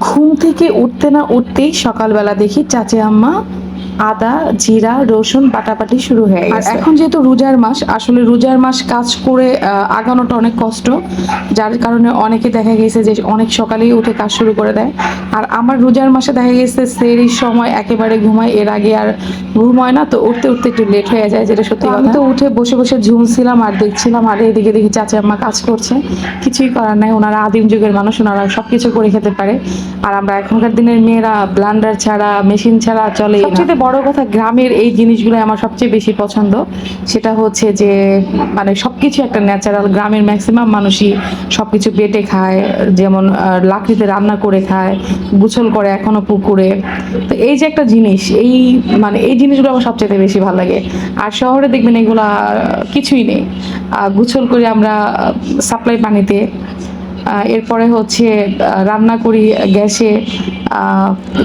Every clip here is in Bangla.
ঘুম থেকে উঠতে না উঠতেই সকালবেলা দেখি চাচি আম্মা আদা জিরা রসুন বাটাবাটি শুরু হয়ে গেছে। এখন যেহেতু রোজার মাস আসলে রোজার মাস কাজ করে আগানোটা অনেক কষ্ট যার কারণে অনেকে দেখা গেছে যে অনেক সকালেই উঠে কাজ শুরু করে দেয়। আর আমার রোজার মাসে দেখা গেছে সেরির সময় একেবারে ঘুমায় এর আগে আর ঘুম হয় না তো উঠতে উঠতে একটু লেট হয়ে যায় যেটা সত্যি আমি তো উঠে বসে বসে ঝুমছিলাম আর দেখছিলাম আর এদিকে দেখি চাচা আম্মা কাজ করছে। কিছুই করার নাই ওনারা আদিম যুগের মানুষ ওনারা সবকিছু করে খেতে পারে। আর আমরা এখনকার দিনের মেয়েরা ব্লান্ডার ছাড়া মেশিন ছাড়া চলে সবচেয়ে বড় কথা, গ্রামের এই জিনিসগুলো আমার সবচেয়ে বেশি পছন্দ। সেটা হচ্ছে যে মানে সবকিছু একটা ন্যাচারাল গ্রামের ম্যাক্সিমাম মানুষই সবকিছু বেটে খায়। যেমন লাকড়িতে রান্না করে খায়, গুছল করে এখনও পুকুরে। তো এই যে একটা জিনিস, এই মানে এই জিনিসগুলো আমার সবচেয়ে বেশি ভালো লাগে। আর শহরে দেখবেন এগুলা কিছুই নেই। গুছল করে আমরা সাপ্লাই পানিতে এরপরে হচ্ছে রান্না করি গ্যাসে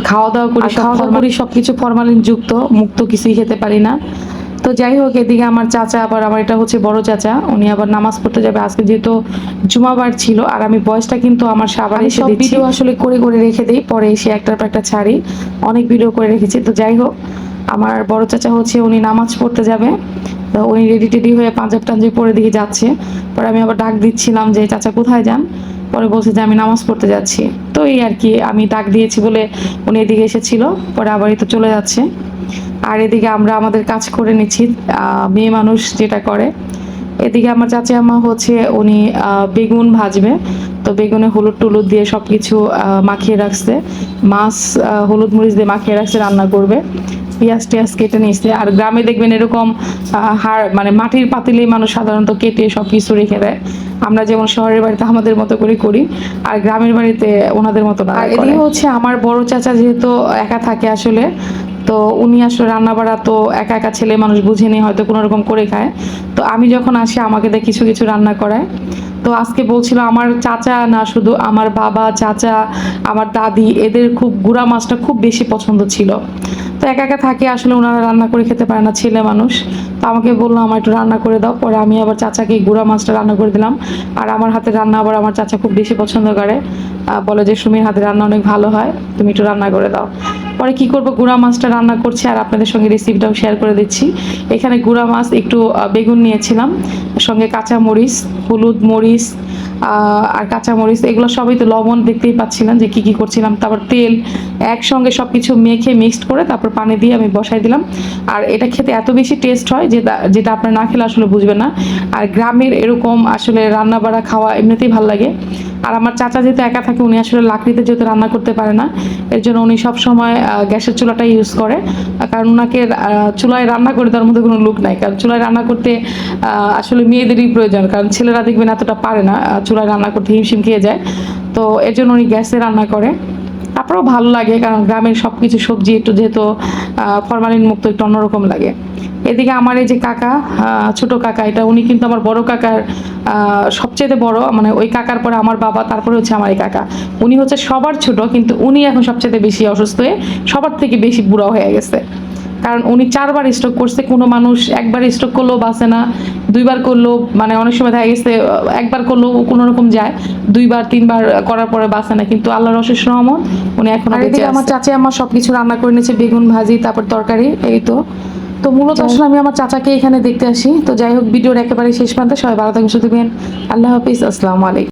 খাওয়া দাওয়া করি খাওয়া দাওয়া করি সব কিছু ফরমালিন যুক্ত মুক্ত কিছুই খেতে পারি না। তো যাই হোক এদিকে আমার চাচা আবার আমার এটা হচ্ছে বড় চাচা উনি আবার নামাজ পড়তে যাবে। আজকে যেহেতু জুমাবার ছিল আর আমি বয়সটা কিন্তু আমার সাবার এসে ভিডিও আসলে করে করে রেখে দিই পরে এসে একটার পর একটা ছাড়ি। অনেক ভিডিও করে রেখেছি। তো যাই হোক আমার বড় চাচা হচ্ছে উনি নামাজ পড়তে যাবে। তো উনি রেডি টেডি হয়ে পাঞ্জাব টাঞ্জাব পরে দিকে যাচ্ছে। পরে আমি আবার ডাক দিচ্ছিলাম যে চাচা কোথায় যান? পরে বলছে যে আমি নামাজ পড়তে যাচ্ছি। তো এই আর কি, আমি ডাক দিয়েছি বলে উনি এদিকে এসেছিল, পরে আবার এই তো চলে যাচ্ছে। আর এদিকে আমরা আমাদের কাজ করে নিচ্ছি মেয়ে মানুষ যেটা করে। এদিকে আমার চাচি আম্মা হচ্ছে উনি বেগুন ভাজবে। তো বেগুনে হলুদ টুলুদ দিয়ে সব কিছু মাখিয়ে রাখছে। মাছ হলুদ মরিচ দিয়ে মাখিয়ে রাখছে, রান্না করবে। পেঁয়াজ টিয়াজ কেটে নিচ্ছে আর গ্রামে দেখবেন এরকম হাড় মানে মাটির পাতিলেই মানুষ সাধারণত কেটে সব কিছু রেখে দেয়। আমরা যেমন শহরের বাড়িতে আমাদের মতো করে করি আর গ্রামের বাড়িতে ওনাদের মতো না এদিকে হচ্ছে আমার বড় চাচা যেহেতু একা থাকে আসলে তো উনি আসলে রান্না বাড়া তো একা একা ছেলে মানুষ বুঝে বুঝেনি হয়তো কোনো রকম করে খায়। তো আমি যখন আসি আমাকে দিয়ে কিছু কিছু রান্না করায়। তো আজকে বলছিল আমার চাচা না শুধু আমার বাবা চাচা আমার দাদি এদের খুব গুড়া মাছটা খুব বেশি পছন্দ ছিল। তো একা একা থাকে, আসলে ওনারা রান্না করে খেতে পারে না, ছেলে মানুষ। তো আমাকে বলল, আমার একটু রান্না করে দাও। পরে আমি আবার চাচাকে গুঁড়া মাছটা রান্না করে দিলাম। আর আমার হাতের রান্না আবার আমার চাচা খুব বেশি পছন্দ করে। বলে যে, সুমির হাতের রান্না অনেক ভালো হয়, তুমি একটু রান্না করে দাও। পরে কি করব, গুঁড়া মাছটা রান্না করছি আর আপনাদের সঙ্গে রেসিপিটাও শেয়ার করে দিচ্ছি। এখানে গুঁড়া মাছ একটু বেগুন নিয়েছিলাম, সঙ্গে কাঁচা মরিচ হলুদ মরিচ আর কাঁচামরিচ, এগুলো সবই তো লবণ দেখতেই পাচ্ছিলাম যে কি কি করছিলাম। তারপর তেল একসঙ্গে সব কিছু মেখে মিক্সড করে তারপর পানি দিয়ে আমি বসাই দিলাম। আর এটা খেতে এত বেশি টেস্ট হয় যেটা যেটা আপনার না খেলে আসলে বুঝবেন না। আর গ্রামের এরকম আসলে রান্না বাড়া খাওয়া এমনিতেই ভালো লাগে। আর আমার চাচা যেহেতু একা থাকে, উনি আসলে লাকড়িতে যেহেতু রান্না করতে পারে না, এর জন্য উনি সব সময় গ্যাসের চুলাটাই ইউজ করে। কারণ ওনাকে চুলায় রান্না করে তার মধ্যে কোনো লুক নাই। কারণ চুলায় রান্না করতে আসলে মেয়েদেরই প্রয়োজন। কারণ ছেলেরা দেখবেন এতটা পারে না চুলায় রান্না করতে হিমশিম খেয়ে যায়। তো এর জন্য উনি গ্যাসে রান্না করে। তারপরেও ভালো লাগে, কারণ গ্রামের সব কিছু সবজি একটু যেহেতু ফরমালিন মুক্ত, একটু অন্যরকম লাগে। এদিকে আমার এই যে কাকা ছোট কাকা এটা উনি কিন্তু আমার বড় কাকার সবচেয়ে বড় মানে ওই কাকার পরে আমার বাবা তারপরে হচ্ছে আমার এই কাকা। উনি হচ্ছে সবার ছোট কিন্তু উনি এখন সবচেয়ে বেশি অসুস্থ হয়ে সবার থেকে বেশি বুড়া হয়ে গেছে। কারণ উনি চারবার স্ট্রোক করছে কোনো মানুষ একবার স্ট্রোক করলেও বাঁচে না দুইবার করলেও মানে অনেক সময় দেখা গেছে একবার করলেও কোনো রকম যায় দুইবার তিনবার করার পরে বাঁচে না। কিন্তু আল্লাহর অশেষ রহমত উনি এখন আমার চাচি আমার সবকিছু রান্না করে নিয়েছে বেগুন ভাজি তারপর তরকারি এই তো। তো মূলত আসলে আমি আমার চাচাকে এখানে দেখতে আসি। তো যাই হোক ভিডিওর একেবারে শেষ প্রান্তে সবাই ভালো থাকবেন শুধু থাকবেন আল্লাহ হাফিজ আসসালামু আলাইকুম।